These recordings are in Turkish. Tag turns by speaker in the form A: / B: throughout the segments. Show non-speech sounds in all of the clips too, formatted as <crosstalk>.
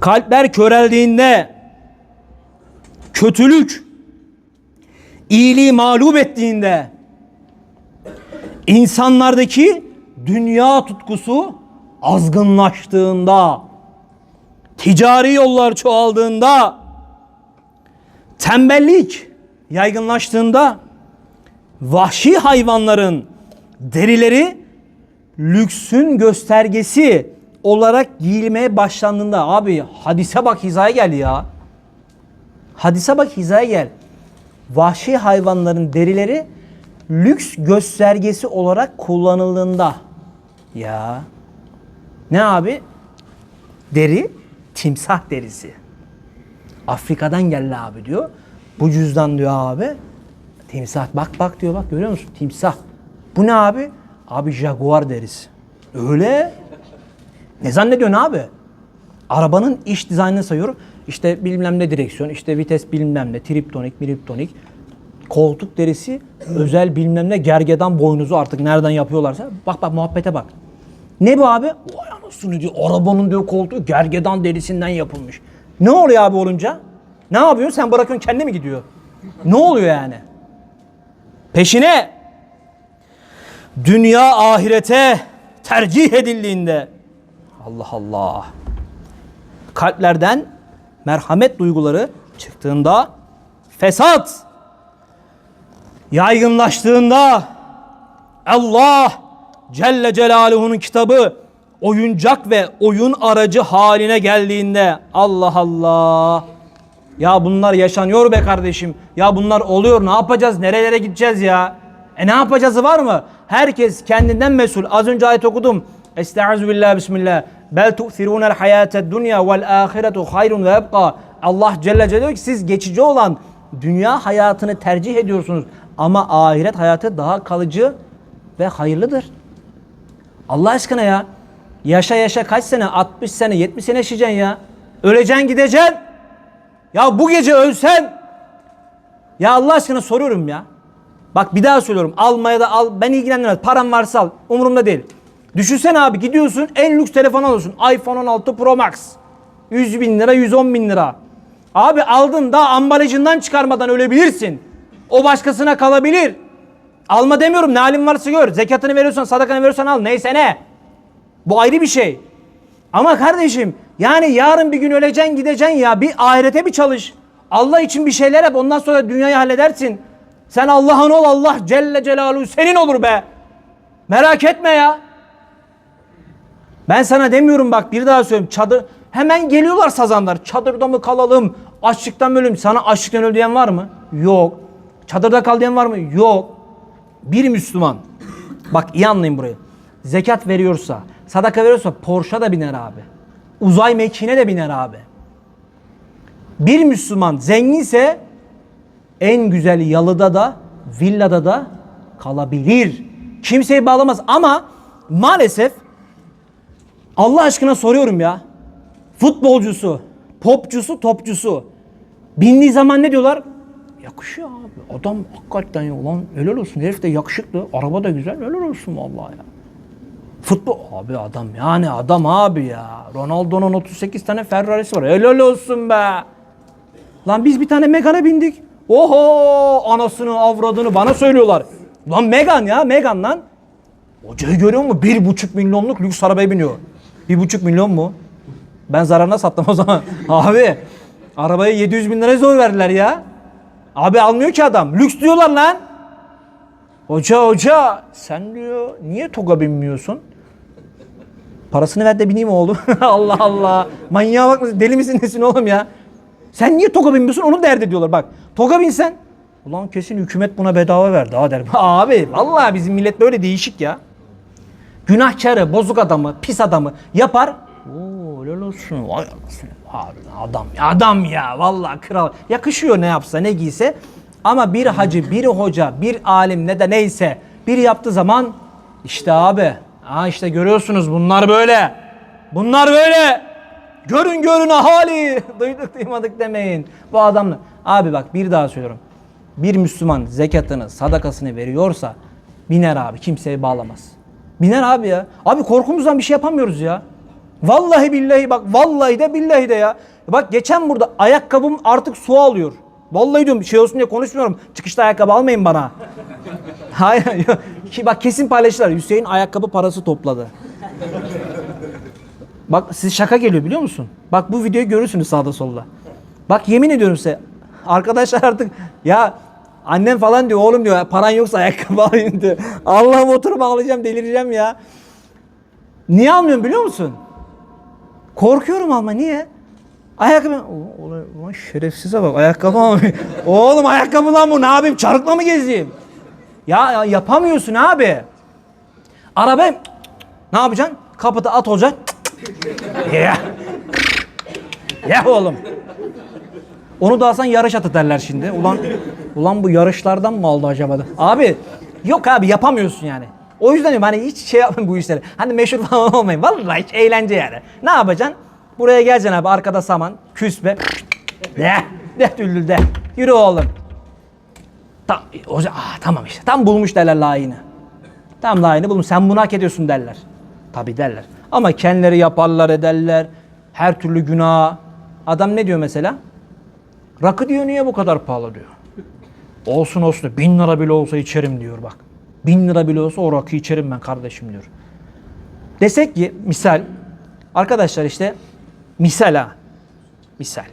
A: kalpler köreldiğinde kötülük iyiliği mağlup ettiğinde insanlardaki dünya tutkusu azgınlaştığında ticari yollar çoğaldığında tembellik yaygınlaştığında vahşi hayvanların derileri lüksün göstergesi olarak giyilmeye başlandığında abi hadise bak hizaya gel ya. Hadise bak hizaya gel. Vahşi hayvanların derileri lüks göstergesi olarak kullanıldığında ya ne abi? Deri timsah derisi. Afrika'dan geldi abi diyor. Bu cüzdan diyor abi. Timsah bak bak diyor bak görüyor musun? Timsah. Bu ne abi? Abi jaguar derisi. Öyle. Ne zannediyorsun abi? Arabanın iç dizaynını sayıyorum. İşte bilmem ne direksiyon, işte vites bilmem ne, triptonik, miriptonik, koltuk derisi, özel bilmem ne, gergedan boynuzu artık nereden yapıyorlarsa. Bak bak muhabbete bak. Ne bu abi? Vay anasını diyor. Arabanın diyor koltuğu gergedan derisinden yapılmış. Ne oluyor abi olunca? Ne yapıyorsun? Sen bırakıyorsun kendi mi gidiyor? Ne oluyor yani? Peşine dünya ahirete tercih edildiğinde Allah Allah kalplerden merhamet duyguları çıktığında fesat yaygınlaştığında Allah Celle Celaluhu'nun kitabı oyuncak ve oyun aracı haline geldiğinde Allah Allah ya bunlar yaşanıyor be kardeşim. Ya bunlar oluyor. Ne yapacağız? Nerelere gideceğiz ya? E ne yapacağız var mı? Herkes kendinden mesul. Az önce ayet okudum. Estaizu billah bismillah. Bel tu'thirunel hayated dunya vel ahiretu hayrun ve ebqa. Allah Celle Celle diyor ki siz geçici olan dünya hayatını tercih ediyorsunuz. Ama ahiret hayatı daha kalıcı ve hayırlıdır. Allah aşkına ya. Yaşa yaşa kaç sene? 60 sene, 70 sene yaşayacaksın ya. Öleceksin gideceksin. Ya bu gece ölsen ya Allah aşkına soruyorum ya. Bak bir daha söylüyorum. Almaya da al. Ben ilgilenmez. Param varsa al. Umurumda değil. Düşünsene abi gidiyorsun en lüks telefon alıyorsun. iPhone 16 Pro Max. 100 bin lira 110 bin lira. Abi aldın da ambalajından çıkarmadan ölebilirsin. O başkasına kalabilir. Alma demiyorum ne halin varsa gör. Zekatını veriyorsan sadakanı veriyorsan al neyse ne. Bu ayrı bir şey. Ama kardeşim yani yarın bir gün öleceksin gideceksin ya bir ahirete bir çalış. Allah için bir şeyler yap ondan sonra dünyayı halledersin. Sen Allah'ın ol Allah Celle Celaluhu senin olur be. Merak etme ya. Ben sana demiyorum bak bir daha söyleyeyim çadır hemen geliyorlar sazanlar çadırda mı kalalım açlıktan mı ölelim sana açlıktan öl var mı? Yok. Çadırda kal diyen var mı? Yok. Bir Müslüman bak iyi anlayın burayı. Zekat veriyorsa sadaka veriyorsa Porsche'a da biner abi. Uzay mekiğine de biner abi. Bir Müslüman zenginse en güzel yalıda da villada da kalabilir. Kimseyi bağlamaz ama maalesef Allah aşkına soruyorum ya. Futbolcusu, popcusu, topçusu. Bindiği zaman ne diyorlar? Yakışıyor abi. Adam hakikaten ya lan helal olsun. Herif de yakışıklı. Araba da güzel. Helal olsun vallahi ya. Futbol abi adam yani adam abi ya. Ronaldo'nun 38 tane Ferrari'si var. Helal olsun be. Lan biz bir tane Megane'e bindik. Oho anasını avradını bana söylüyorlar. Lan Megan ya Megan lan. Hocayı görüyor musun? Bir buçuk milyonluk lüks arabaya biniyor. Bir buçuk milyon mu? Ben zararına sattım o zaman. <laughs> Abi arabayı 700 bin liraya zor verdiler ya. Abi almıyor ki adam. Lüks diyorlar lan. Hoca hoca sen diyor niye toga binmiyorsun? Parasını ver de bineyim oğlum. <laughs> Allah Allah. Manyağa bak mısın? Deli misin nesin oğlum ya? Sen niye toga binmiyorsun onu dert ediyorlar bak. Toga binsen. Ulan kesin hükümet buna bedava verdi ha derim. <laughs> Abi vallahi bizim millet böyle değişik ya. Günahkarı, bozuk adamı, pis adamı yapar. Oo helal olsun. Vay anasını. Adam ya. Adam ya. Vallahi kral. Yakışıyor ne yapsa ne giyse. Ama bir hacı, bir hoca, bir alim ne de neyse bir yaptığı zaman işte abi. Ha işte görüyorsunuz bunlar böyle. Bunlar böyle. Görün görün ahali. <laughs> Duyduk duymadık demeyin. Bu adamla. Abi bak bir daha söylüyorum. Bir Müslüman zekatını, sadakasını veriyorsa biner abi. Kimseyi bağlamaz. Biner abi ya. Abi korkumuzdan bir şey yapamıyoruz ya. Vallahi billahi bak vallahi de billahi de ya. Bak geçen burada ayakkabım artık su alıyor. Vallahi diyorum şey olsun diye konuşmuyorum. Çıkışta ayakkabı almayın bana. <laughs> Hayır. Bak kesin paylaşırlar. Hüseyin ayakkabı parası topladı. Bak siz şaka geliyor biliyor musun? Bak bu videoyu görürsünüz sağda solda. Bak yemin ediyorum size. Arkadaşlar artık ya annem falan diyor oğlum diyor paran yoksa ayakkabı <laughs> alayım diyor. Allah'ım oturup ağlayacağım delireceğim ya. Niye almıyorum biliyor musun? Korkuyorum alma niye? Ayakkabı... Ulan, şerefsize bak ayakkabı almıyor. <laughs> Oğlum ayakkabı lan bu ne yapayım çarıkla mı gezeyim? Ya, ya yapamıyorsun abi. Araba ne yapacaksın? Kapıda at olacak. <laughs> ya. ya oğlum. Onu da alsan yarış atı derler şimdi. Ulan ulan bu yarışlardan mı aldı acaba da? Abi yok abi yapamıyorsun yani. O yüzden diyorum hani hiç şey yapmayın bu işleri. Hani meşhur <laughs> falan olmayın. Vallahi hiç eğlence yani. Ne yapacaksın? Buraya geleceksin abi arkada saman, küspe. De, de düldül de. Yürü oğlum. Tam, hoca, ah, tamam işte. Tam bulmuş derler layığını. Tam layığını bulmuş. Sen bunu hak ediyorsun derler. Tabi derler. Ama kendileri yaparlar ederler. Her türlü günah. Adam ne diyor mesela? Rakı diyor niye bu kadar pahalı diyor. Olsun olsun. Bin lira bile olsa içerim diyor bak. Bin lira bile olsa o rakı içerim ben kardeşim diyor. Desek ki misal arkadaşlar işte misal ha. Misal.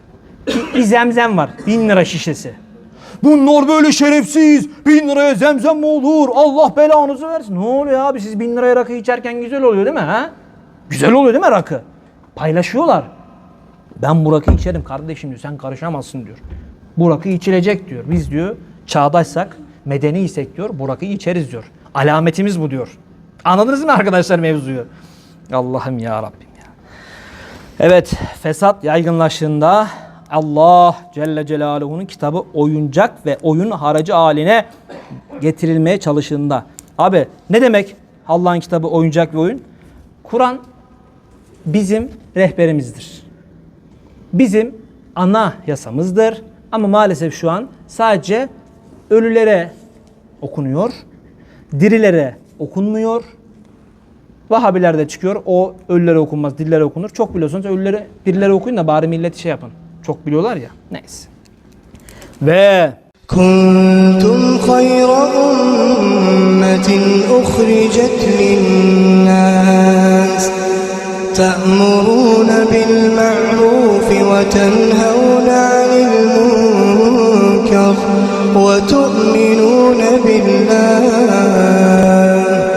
A: Bir, zemzem var. Bin lira şişesi. Bunlar böyle şerefsiz. Bin liraya zemzem mi olur? Allah belanızı versin. Ne oluyor abi? Siz bin liraya rakı içerken güzel oluyor değil mi? Ha? Güzel oluyor değil mi rakı? Paylaşıyorlar. Ben bu rakıyı içerim kardeşim diyor. Sen karışamazsın diyor. Bu rakı içilecek diyor. Biz diyor çağdaşsak, medeniysek diyor. Bu içeriz diyor. Alametimiz bu diyor. Anladınız mı arkadaşlar mevzuyu? Allah'ım ya Rabbim ya. Evet, fesat yaygınlaştığında Allah Celle Celaluhu'nun kitabı oyuncak ve oyun haracı haline getirilmeye çalıştığında. Abi ne demek Allah'ın kitabı oyuncak ve oyun? Kur'an bizim rehberimizdir Bizim ana yasamızdır. Ama maalesef şu an sadece ölülere okunuyor. Dirilere okunmuyor. Vahabilerde çıkıyor. O ölülere okunmaz, dillere okunur. Çok biliyorsunuz ölülere, dirilere okuyun da bari milleti şey yapın. Çok biliyorlar ya. Neyse. Ve
B: كنتم خير أمة أخرجت للناس تأمرون بالمعروف وتنهون عن المنكر وتؤمنون بالله.